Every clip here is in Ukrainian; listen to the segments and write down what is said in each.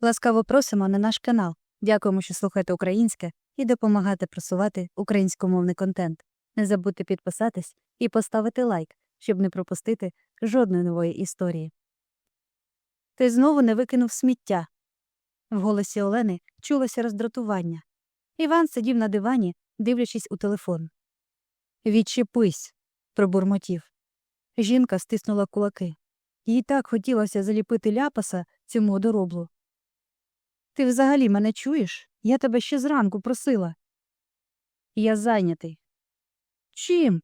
Ласкаво просимо на наш канал. Дякуємо, що слухаєте українське і допомагаєте просувати українськомовний контент. Не забудьте підписатись і поставити лайк, щоб не пропустити жодної нової історії. Ти знову не викинув сміття. В голосі Олени чулося роздратування. Іван сидів на дивані, дивлячись у телефон. Відчепись, пробурмотів. Жінка стиснула кулаки. Їй так хотілося заліпити ляпаса цьому одороблу. Ти взагалі мене чуєш? Я тебе ще зранку просила. Я зайнятий. Чим?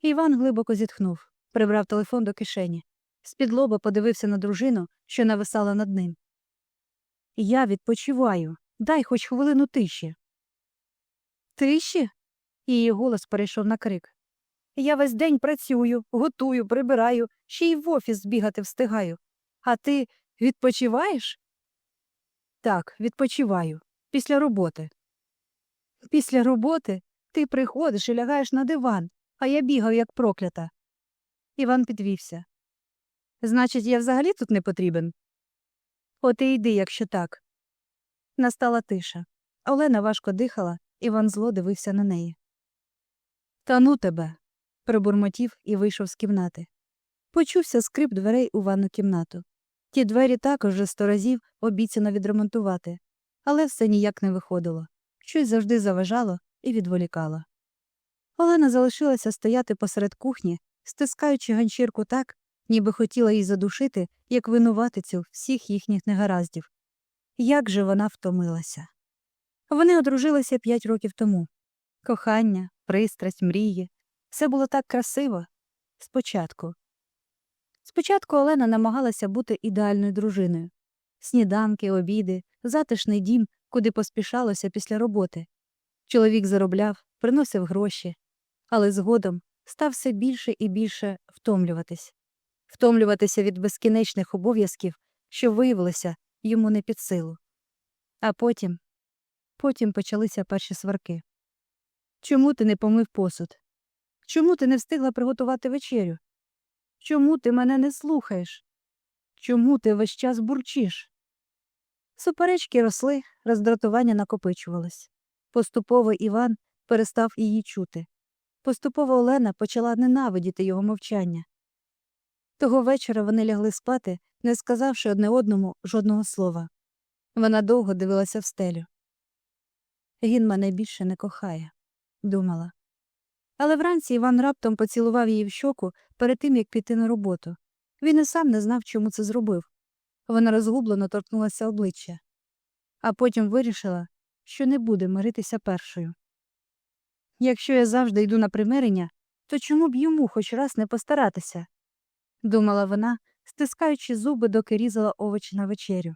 Іван глибоко зітхнув, прибрав телефон до кишені. З-під лоба подивився на дружину, що нависала над ним. Я відпочиваю. Дай хоч хвилину тиші. Тиші? Її голос перейшов на крик. Я весь день працюю, готую, прибираю, ще й в офіс збігати встигаю. А ти відпочиваєш? Так, відпочиваю. Після роботи. Після роботи ти приходиш і лягаєш на диван, а я бігав, як проклята. Іван підвівся. Значить, я взагалі тут не потрібен? От і йди, якщо так. Настала тиша. Олена важко дихала, Іван зло дивився на неї. Та ну тебе. пробурмотів і вийшов з кімнати. Почувся скрип дверей у ванну кімнату. Ті двері також вже сто разів обіцяно відремонтувати, але все ніяк не виходило. Щось завжди заважало і відволікало. Олена залишилася стояти посеред кухні, стискаючи ганчірку так, ніби хотіла її задушити, як винуватицю всіх їхніх негараздів. Як же вона втомилася. Вони одружилися п'ять років тому. Кохання, пристрасть, мрії. Все було так красиво. Спочатку. Спочатку Олена намагалася бути ідеальною дружиною. Сніданки, обіди, затишний дім, куди поспішалося після роботи. Чоловік заробляв, приносив гроші, але згодом став все більше і більше втомлюватись. Втомлюватися від безкінечних обов'язків, що виявилося йому не під силу. А потім, потім почалися перші сварки. Чому ти не помив посуд? Чому ти не встигла приготувати вечерю? Чому ти мене не слухаєш? Чому ти весь час бурчиш? Суперечки росли, роздратування накопичувалось. Поступово Іван перестав її чути. Поступово Олена почала ненавидіти його мовчання. Того вечора вони лягли спати, не сказавши одне одному жодного слова. Вона довго дивилася в стелю. Він мене більше не кохає, думала. Але вранці Іван раптом поцілував її в щоку перед тим, як піти на роботу. Він і сам не знав, чому це зробив. Вона розгублено торкнулася обличчя, а потім вирішила, що не буде миритися першою. Якщо я завжди йду на примирення, то чому б йому хоч раз не постаратися? думала вона, стискаючи зуби, доки різала овочі на вечерю.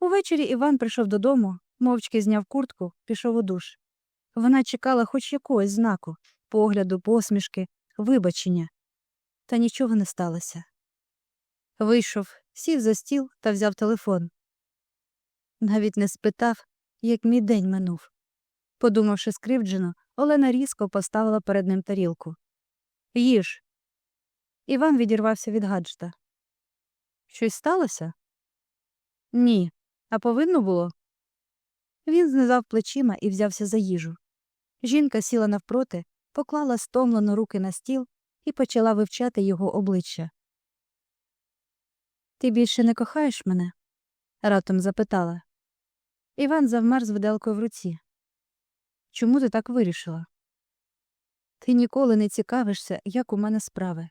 Увечері Іван прийшов додому, мовчки зняв куртку, пішов у душ. Вона чекала хоч якогось знаку, погляду, посмішки, вибачення. Та нічого не сталося. Вийшов, сів за стіл та взяв телефон. Навіть не спитав, як мій день минув. Подумавши скривджено, Олена різко поставила перед ним тарілку. Їж. Іван відірвався від гаджета. Щось сталося? Ні. А повинно було? Він знизав плечима і взявся за їжу. Жінка сіла навпроти, поклала стомлено руки на стіл і почала вивчати його обличчя. Ти більше не кохаєш мене? раптом запитала. Іван завмер з виделкою в руці. Чому ти так вирішила? Ти ніколи не цікавишся, як у мене справи.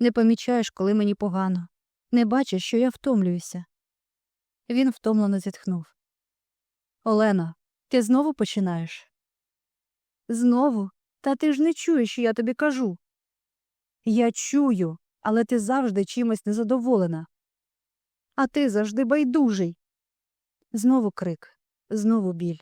Не помічаєш, коли мені погано, не бачиш, що я втомлююся. Він втомлено зітхнув. Олено, ти знову починаєш? Знову? Та ти ж не чуєш, що я тобі кажу. Я чую, але ти завжди чимось незадоволена. А ти завжди байдужий. Знову крик, знову біль.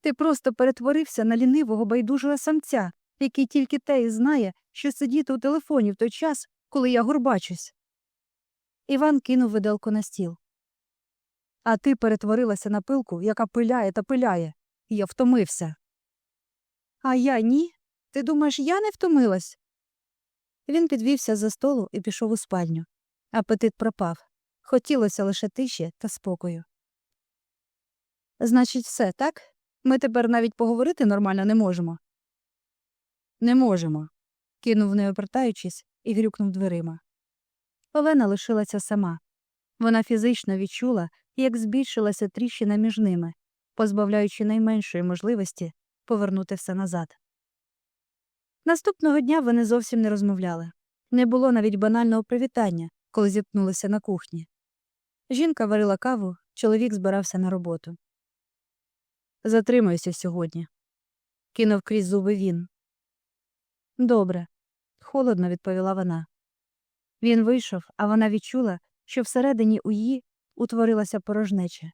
Ти просто перетворився на лінивого байдужого самця, який тільки те і знає, що сидіти у телефоні в той час, коли я горбачусь. Іван кинув виделку на стіл. А ти перетворилася на пилку, яка пиляє та пиляє, я втомився. А я ні? Ти думаєш, я не втомилась? Він підвівся за столу і пішов у спальню. Апетит пропав. Хотілося лише тиші та спокою. Значить, все, так? Ми тепер навіть поговорити нормально не можемо. Не можемо, кинув, не обертаючись, і грюкнув дверима. Олена лишилася сама. Вона фізично відчула, як збільшилася тріщина між ними, позбавляючи найменшої можливості повернути все назад. Наступного дня вони зовсім не розмовляли. Не було навіть банального привітання, коли зіткнулися на кухні. Жінка варила каву, чоловік збирався на роботу. Затримаюся сьогодні, кинув крізь зуби він. Добре, холодно відповіла вона. Він вийшов, а вона відчула, що всередині у її утворилася порожнеча.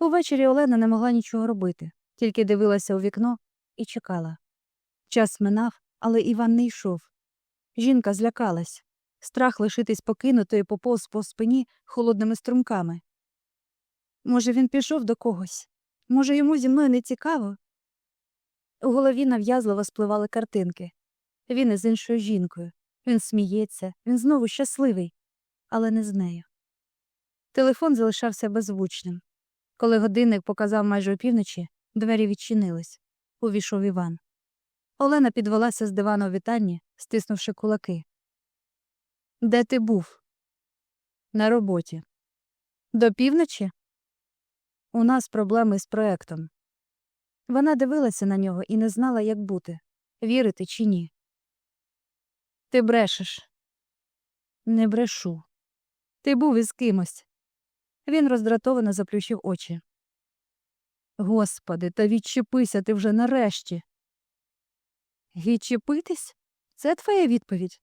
Увечері Олена не могла нічого робити, тільки дивилася у вікно і чекала. Час минав, але Іван не йшов. Жінка злякалась. Страх лишитись покинутою поповз по спині холодними струмками. Може, він пішов до когось? Може, йому зі мною не цікаво? У голові нав'язливо спливали картинки. Він із іншою жінкою. Він сміється, він знову щасливий, але не з нею. Телефон залишався беззвучним. Коли годинник показав майже опівночі, двері відчинились. Увійшов Іван. Олена підвелася з дивану вітальні, стиснувши кулаки. Де ти був? На роботі. До півночі? У нас проблеми з проектом. Вона дивилася на нього і не знала, як бути вірити чи ні. Ти брешеш. Не брешу. Ти був із кимось. Він роздратовано заплющив очі. Господи, та відчепися ти вже нарешті. Відчепитись? Це твоя відповідь?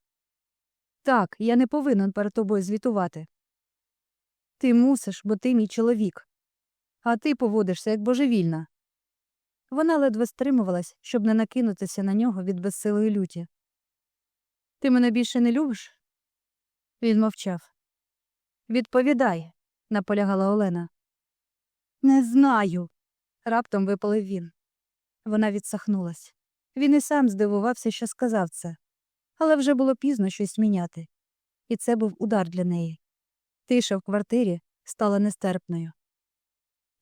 Так, я не повинен перед тобою звітувати. Ти мусиш, бо ти мій чоловік. А ти поводишся як божевільна. Вона ледве стримувалась, щоб не накинутися на нього від безсилої люті. Ти мене більше не любиш? Він мовчав. Відповідай, наполягала Олена. Не знаю. Раптом випалив він. Вона відсахнулась. Він і сам здивувався, що сказав це, але вже було пізно щось міняти. І це був удар для неї. Тиша в квартирі стала нестерпною.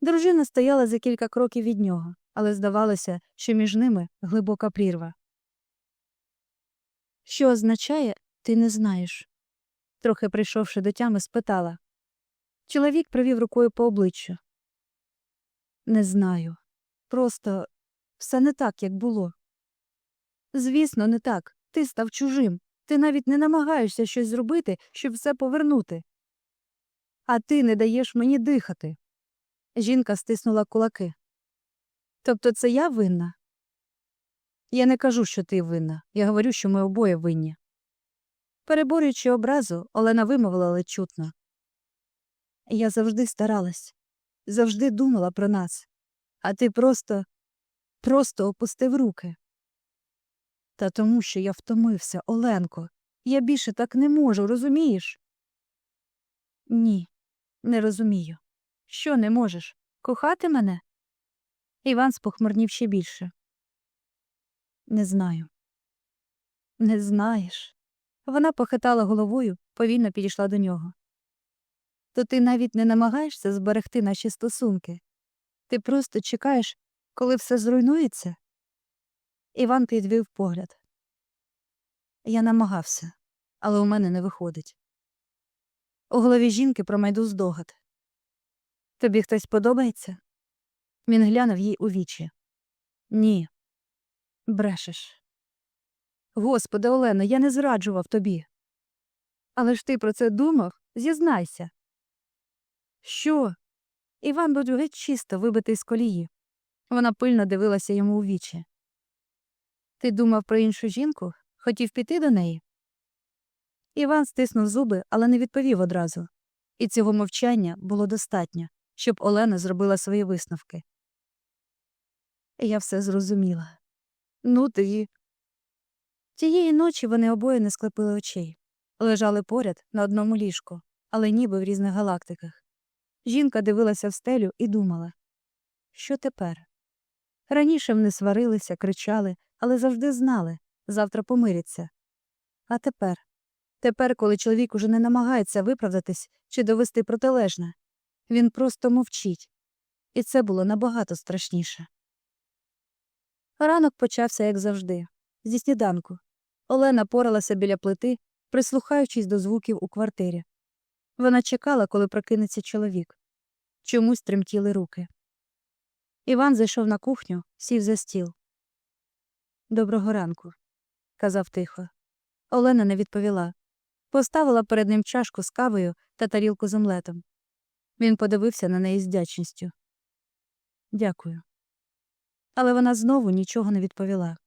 Дружина стояла за кілька кроків від нього, але здавалося, що між ними глибока прірва. Що означає, ти не знаєш? трохи прийшовши до тями, спитала. Чоловік провів рукою по обличчю. Не знаю. Просто все не так, як було. Звісно, не так. Ти став чужим. Ти навіть не намагаєшся щось зробити, щоб все повернути. А ти не даєш мені дихати. Жінка стиснула кулаки. Тобто це я винна? Я не кажу, що ти винна. Я говорю, що ми обоє винні. Переборюючи образу, Олена вимовила ледь чутно. Я завжди старалась, завжди думала про нас, а ти просто, просто опустив руки. Та тому, що я втомився, Оленко. Я більше так не можу, розумієш? Ні, не розумію. Що не можеш? Кохати мене? Іван спохмурнів ще більше. Не знаю. Не знаєш. Вона похитала головою, повільно підійшла до нього. То ти навіть не намагаєшся зберегти наші стосунки. Ти просто чекаєш, коли все зруйнується? Іван підвів погляд. Я намагався, але у мене не виходить. У голові жінки промайду здогад. Тобі хтось подобається? Він глянув їй у вічі. Ні. Брешеш. Господи, Олено, я не зраджував тобі. Але ж ти про це думав? Зізнайся. Що? Іван був чисто вибитий з колії. Вона пильно дивилася йому у вічі. Ти думав про іншу жінку? Хотів піти до неї? Іван стиснув зуби, але не відповів одразу. І цього мовчання було достатньо, щоб Олена зробила свої висновки. Я все зрозуміла. Ну ти. Тієї ночі вони обоє не склепили очей, лежали поряд на одному ліжку, але ніби в різних галактиках. Жінка дивилася в стелю і думала що тепер? Раніше вони сварилися, кричали, але завжди знали завтра помиряться. А тепер Тепер, коли чоловік уже не намагається виправдатись чи довести протилежне, він просто мовчить. І це було набагато страшніше. Ранок почався, як завжди, зі сніданку. Олена поралася біля плити, прислухаючись до звуків у квартирі. Вона чекала, коли прокинеться чоловік. Чомусь тремтіли руки. Іван зайшов на кухню, сів за стіл. Доброго ранку, казав тихо. Олена не відповіла. Поставила перед ним чашку з кавою та тарілку з омлетом. Він подивився на неї з вдячністю. Дякую. Але вона знову нічого не відповіла.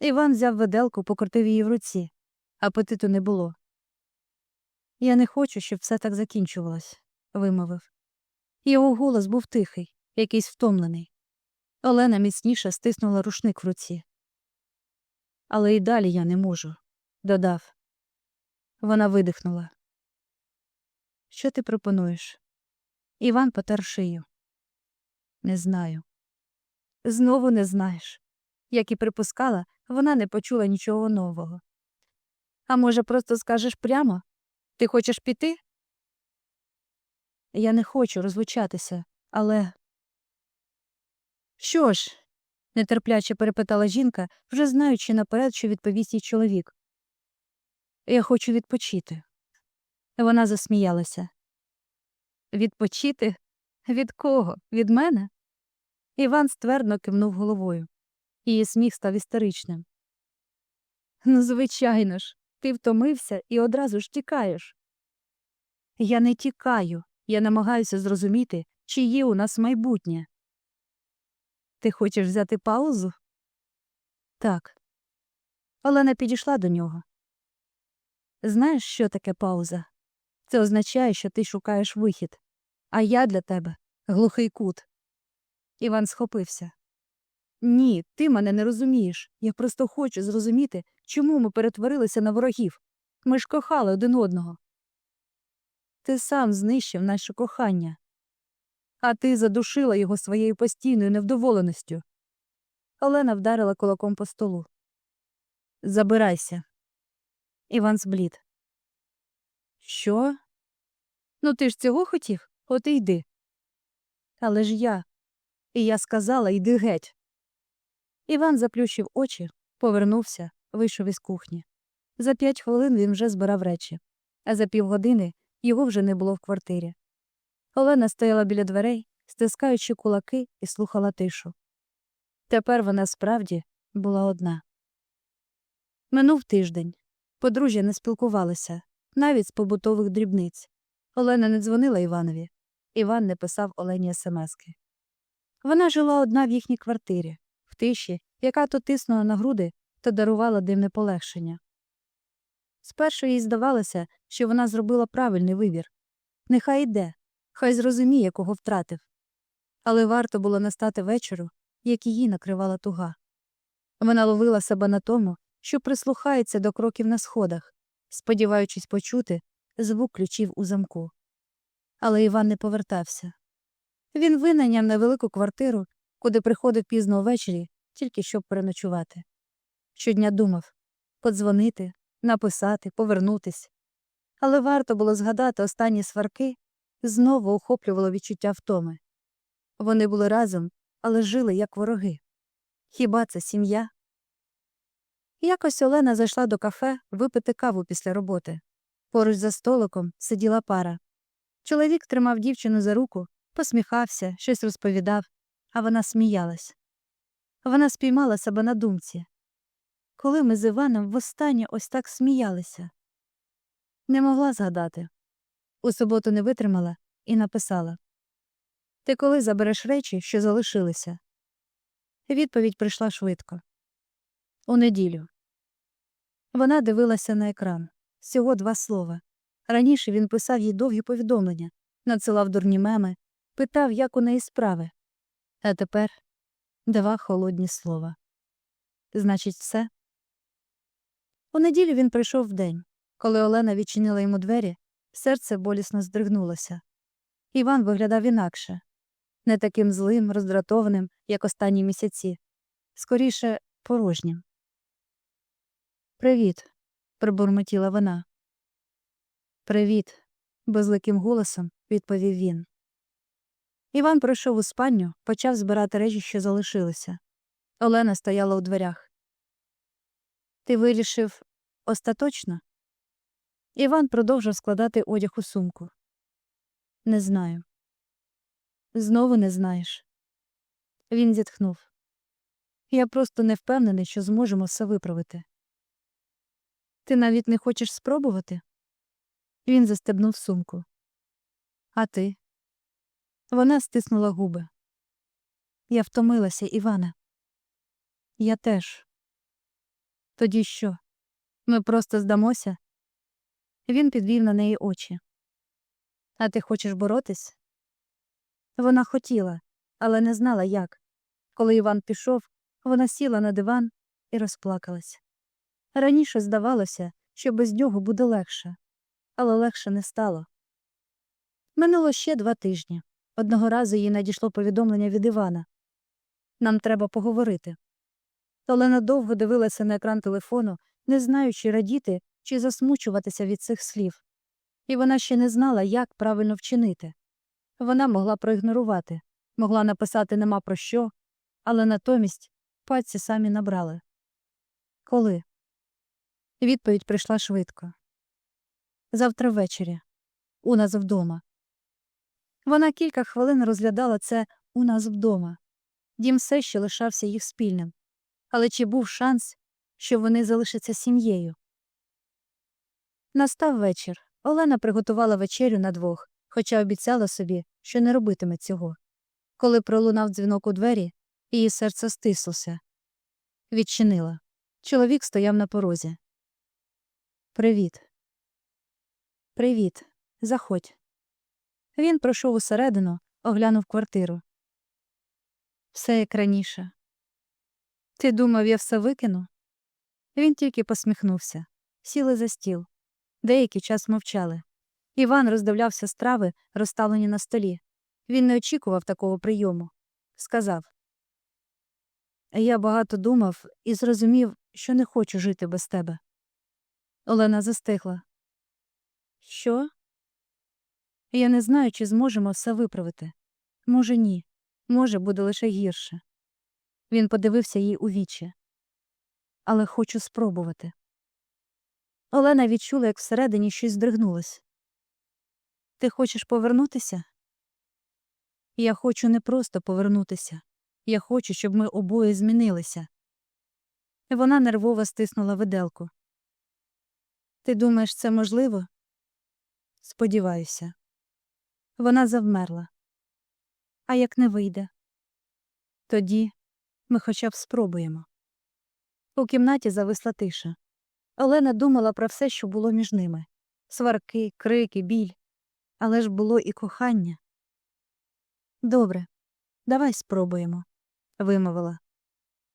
Іван взяв виделку, покрутив її в руці. Апетиту не було. Я не хочу, щоб все так закінчувалось, вимовив. Його голос був тихий, якийсь втомлений. Олена міцніше стиснула рушник в руці. Але і далі я не можу, додав. Вона видихнула. Що ти пропонуєш? Іван потер шию. Не знаю. Знову не знаєш. Як і припускала, вона не почула нічого нового. А може, просто скажеш прямо? Ти хочеш піти? Я не хочу розлучатися, але. Що ж? нетерпляче перепитала жінка, вже знаючи наперед, що відповість їй чоловік. Я хочу відпочити. Вона засміялася. Відпочити? Від кого? Від мене? Іван ствердно кивнув головою. Її сміх став істеричним. Ну, звичайно ж, ти втомився і одразу ж тікаєш. Я не тікаю, я намагаюся зрозуміти, чи є у нас майбутнє. Ти хочеш взяти паузу? Так. Олена підійшла до нього. Знаєш, що таке пауза? Це означає, що ти шукаєш вихід, а я для тебе глухий кут. Іван схопився. Ні, ти мене не розумієш. Я просто хочу зрозуміти, чому ми перетворилися на ворогів. Ми ж кохали один одного. Ти сам знищив наше кохання, а ти задушила його своєю постійною невдоволеністю. Олена вдарила кулаком по столу. Забирайся. Іван зблід. Що? Ну ти ж цього хотів? От і йди. Але ж я. І я сказала йди геть. Іван заплющив очі, повернувся, вийшов із кухні. За п'ять хвилин він вже збирав речі, а за півгодини його вже не було в квартирі. Олена стояла біля дверей, стискаючи кулаки і слухала тишу. Тепер вона справді була одна. Минув тиждень. Подружжя не спілкувалися, навіть з побутових дрібниць. Олена не дзвонила Іванові. Іван не писав Олені смски. Вона жила одна в їхній квартирі, в тиші, яка то тиснула на груди та дарувала дивне полегшення. Спершу їй здавалося, що вона зробила правильний вибір. Нехай йде, хай зрозуміє, кого втратив. Але варто було настати вечору, як її накривала туга. Вона ловила себе на тому, що прислухається до кроків на сходах, сподіваючись почути звук ключів у замку. Але Іван не повертався. Він винайняв невелику квартиру, куди приходив пізно ввечері, тільки щоб переночувати. Щодня думав подзвонити, написати, повернутись. Але варто було згадати останні сварки, знову охоплювало відчуття втоми. Вони були разом, але жили як вороги. Хіба це сім'я? Якось Олена зайшла до кафе випити каву після роботи. Поруч за столиком сиділа пара. Чоловік тримав дівчину за руку, посміхався, щось розповідав, а вона сміялась. Вона спіймала себе на думці. Коли ми з Іваном востаннє ось так сміялися. Не могла згадати. У суботу не витримала і написала Ти коли забереш речі, що залишилися? Відповідь прийшла швидко. У неділю. Вона дивилася на екран. Всього два слова. Раніше він писав їй довгі повідомлення, надсилав дурні меми, питав, як у неї справи. А тепер два холодні слова. Значить, все. У неділю він прийшов вдень. Коли Олена відчинила йому двері, серце болісно здригнулося. Іван виглядав інакше не таким злим, роздратованим, як останні місяці, скоріше порожнім. Привіт, пробурмотіла вона. Привіт, безликим голосом відповів він. Іван пройшов у спальню, почав збирати речі, що залишилися. Олена стояла у дверях. Ти вирішив остаточно? Іван продовжив складати одяг у сумку. Не знаю. Знову не знаєш. Він зітхнув. Я просто не впевнений, що зможемо все виправити. Ти навіть не хочеш спробувати? Він застебнув сумку. А ти? Вона стиснула губи. Я втомилася, Іване. Я теж. Тоді що? Ми просто здамося? Він підвів на неї очі. А ти хочеш боротись? Вона хотіла, але не знала як. Коли Іван пішов, вона сіла на диван і розплакалась. Раніше здавалося, що без нього буде легше, але легше не стало. Минуло ще два тижні. Одного разу їй надійшло повідомлення від Івана. Нам треба поговорити. Олена довго дивилася на екран телефону, не знаючи радіти чи засмучуватися від цих слів. І вона ще не знала, як правильно вчинити. Вона могла проігнорувати, могла написати нема про що, але натомість пальці самі набрали. Коли? Відповідь прийшла швидко. Завтра ввечері. У нас вдома. Вона кілька хвилин розглядала це у нас вдома. Дім все ще лишався їх спільним. Але чи був шанс, що вони залишаться сім'єю? Настав вечір. Олена приготувала вечерю на двох, хоча обіцяла собі, що не робитиме цього. Коли пролунав дзвінок у двері, її серце стислося. Відчинила. Чоловік стояв на порозі. Привіт. Привіт. Заходь. Він пройшов усередину, оглянув квартиру. Все як раніше. Ти думав, я все викину? Він тільки посміхнувся. Сіли за стіл. Деякий час мовчали. Іван роздивлявся страви, розставлені на столі. Він не очікував такого прийому. Сказав Я багато думав і зрозумів, що не хочу жити без тебе. Олена застигла. Що? Я не знаю, чи зможемо все виправити. Може, ні. Може, буде лише гірше. Він подивився їй у вічі. Але хочу спробувати. Олена відчула, як всередині щось здригнулось. Ти хочеш повернутися? Я хочу не просто повернутися. Я хочу, щоб ми обоє змінилися. Вона нервово стиснула виделку. Ти думаєш, це можливо? Сподіваюся. Вона завмерла. А як не вийде? Тоді ми хоча б спробуємо. У кімнаті зависла тиша. Олена думала про все, що було між ними сварки, крики, біль. Але ж було і кохання. Добре, давай спробуємо, вимовила.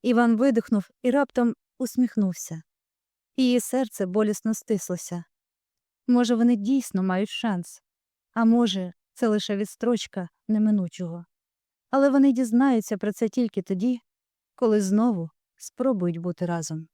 Іван видихнув і раптом усміхнувся. Її серце болісно стислося. Може, вони дійсно мають шанс, а може, це лише відстрочка неминучого. Але вони дізнаються про це тільки тоді, коли знову спробують бути разом.